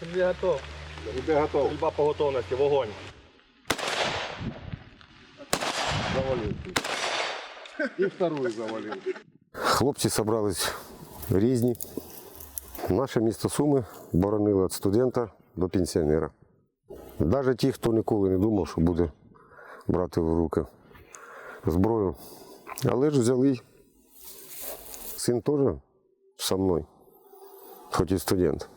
Я готов. Тебе готов. Стрільба по готовності, вогонь. Завалил. И вторую завалил. Хлопці зібрались різні. Наше місто Суми боронили від студента до пенсіонера. Навіть ті, хто ніколи не думав, що буде брати в руки зброю. Але ж взяли. Син теж зі мною, хоч і студент.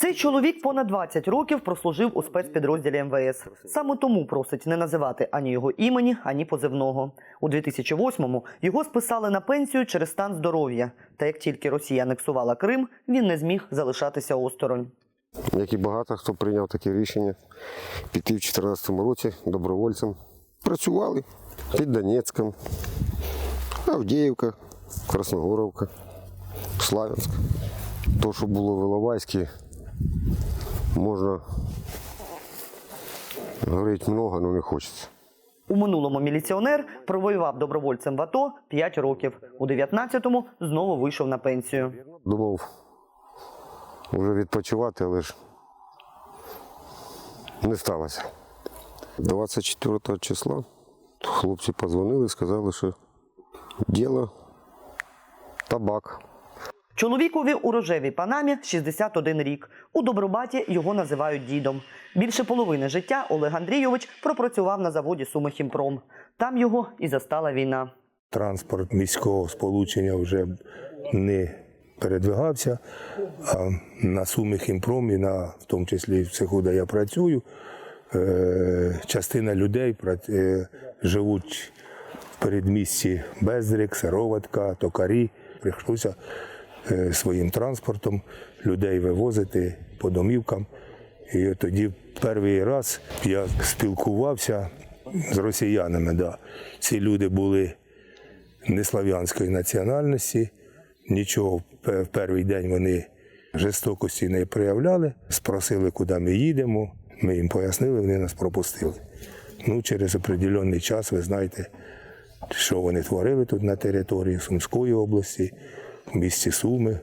Цей чоловік понад 20 років прослужив у спецпідрозділі МВС. Саме тому просить не називати ані його імені, ані позивного. У 2008-му його списали на пенсію через стан здоров'я. Та як тільки Росія анексувала Крим, він не зміг залишатися осторонь. Як і багато хто прийняв таке рішення піти в 2014 році добровольцем. Працювали під Донецьком, Авдіївка, Красногоровка, Славянськ. То, що було в можна говорити много, але не хочеться. У минулому міліціонер провоював добровольцем в АТО 5 років. У 19-му знову вийшов на пенсію. Думав вже відпочивати, але ж не сталося. 24 числа хлопці позвонили, сказали, що діло табак. Чоловікові у рожевій панамі 61 рік. У Добробаті його називають дідом. Більше половини життя Олег Андрійович пропрацював на заводі Сумихімпром. Там його і застала війна. транспорт міського сполучення вже не передвигався, а на Хімпромі, на, в тому числі в цеху, де я працюю, е, частина людей е, живуть в передмісті Бездрик, Сироватка, Токарі. Прийшлося своїм транспортом людей вивозити по домівкам. І тоді перший раз я спілкувався з росіянами. Да. Ці люди були неслав'янської національності, нічого в перший день вони жорстокості не проявляли, спросили, куди ми їдемо. Ми їм пояснили, вони нас пропустили. Ну, через определенний час ви знаєте, що вони творили тут на території Сумської області, в місті Суми,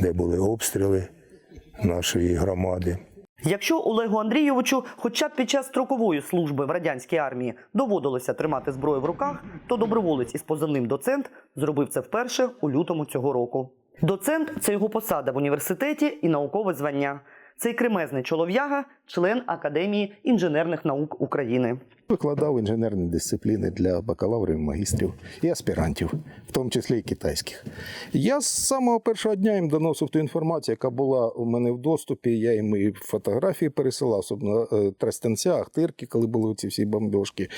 де були обстріли нашої громади. Якщо Олегу Андрійовичу, хоча б під час строкової служби в радянській армії доводилося тримати зброю в руках, то доброволець із позивним доцент зробив це вперше у лютому цього року. Доцент це його посада в університеті і наукове звання. Цей кремезний чолов'яга, член Академії інженерних наук України. Викладав інженерні дисципліни для бакалаврів, магістрів і аспірантів, в тому числі і китайських. Я з самого першого дня їм доносив ту інформацію, яка була у мене в доступі. Я їм і фотографії пересилав, особливо е, Тростянця, Ахтирки, коли були ці всі бомбіжки.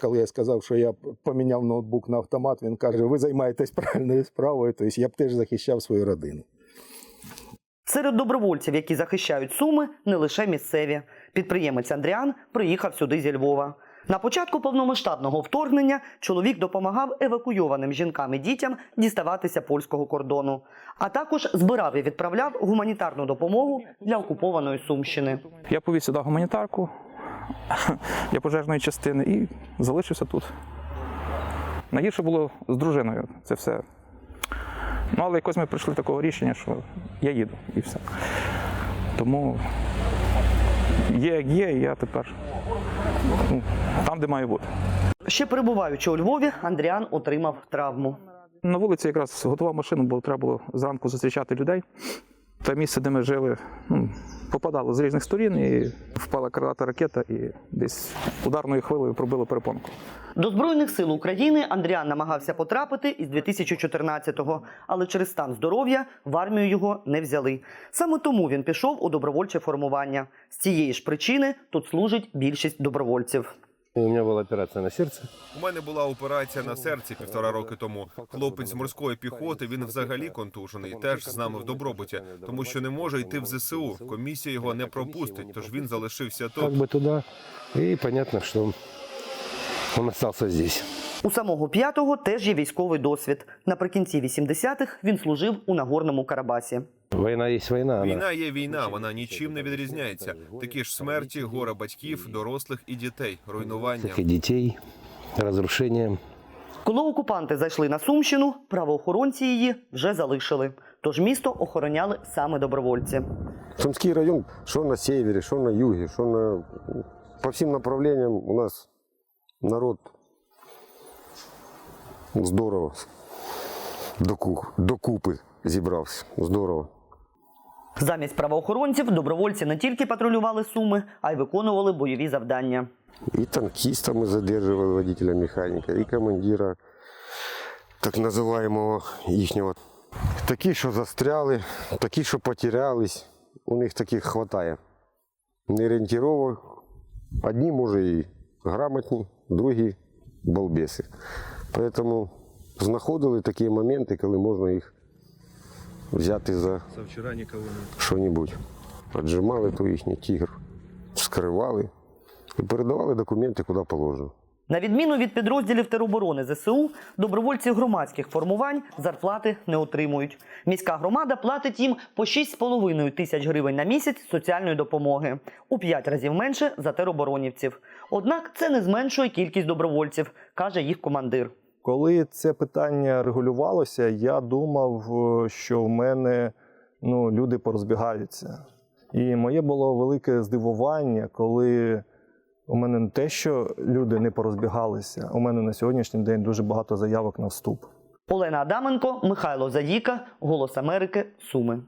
Коли я сказав, що я поміняв ноутбук на автомат, він каже: ви займаєтесь правильною справою, тобто я б теж захищав свою родину. Серед добровольців, які захищають суми, не лише місцеві. Підприємець Андріан приїхав сюди зі Львова. На початку повномасштабного вторгнення чоловік допомагав евакуйованим жінкам і дітям діставатися польського кордону, а також збирав і відправляв гуманітарну допомогу для окупованої Сумщини. Я повіз сюди гуманітарку для пожежної частини і залишився тут. Найгірше було з дружиною це все. Ну, але якось ми прийшли до такого рішення, що я їду і все. Тому є, як є, і я тепер ну, там, де маю бути. Ще перебуваючи у Львові, Андріан отримав травму. На вулиці якраз готував машину, бо треба було зранку зустрічати людей. Те місце, де ми жили, ну, попадало з різних сторін, і впала крилата ракета, і десь ударною хвилею пробило перепонку. До Збройних сил України Андріан намагався потрапити із 2014-го, але через стан здоров'я в армію його не взяли. Саме тому він пішов у добровольче формування. З цієї ж причини тут служить більшість добровольців. У мене була операція на сердце. У мене була операція на серці півтора роки тому. Хлопець з морської піхоти. Він взагалі контужений. Теж з нами в добробуті, тому що не може йти в ЗСУ. Комісія його не пропустить. Тож він залишився тут. Як би туди, і понятно, що он залишився здесь. У самого п'ятого теж є військовий досвід. Наприкінці 80-х він служив у Нагорному Карабасі. Война есть война. Она... Війна є війна, вона нічим не відрізняється. Такі ж смерті, горе батьків, дорослих і дітей, руйнування. И детей, разрушения. Коли окупанти зайшли на Сумщину, правоохоронці її вже залишили. Тож місто охороняли саме добровольці. Сумський район, що на севері, що на югі, що на по всім направленням у нас народ здорово докупи зібрався. Здорово. Замість правоохоронців добровольці не тільки патрулювали суми, а й виконували бойові завдання. И танкиста мы задерживали, водителя механика, и командира, так называемого ихнего. Такі, що застряли, такі, що потерялись, у них таких хватає. Неорієнтировок. Одні, може, і грамотні, другі балбеси. Поэтому знаходили такі моменти, коли можна їх взяти за що-небудь. Отжимали то їхній тігр, скривали і передавали документи куди положено. На відміну від підрозділів тероборони ЗСУ, добровольці громадських формувань зарплати не отримують. Міська громада платить їм по 6,5 тисяч гривень на місяць соціальної допомоги у 5 разів менше за тероборонівців. Однак це не зменшує кількість добровольців, каже їх командир. Коли це питання регулювалося, я думав, що в мене ну, люди порозбігаються. І моє було велике здивування, коли у мене не те, що люди не порозбігалися, у мене на сьогоднішній день дуже багато заявок на вступ. Олена Адаменко, Михайло Задіка, Голос Америки, Суми.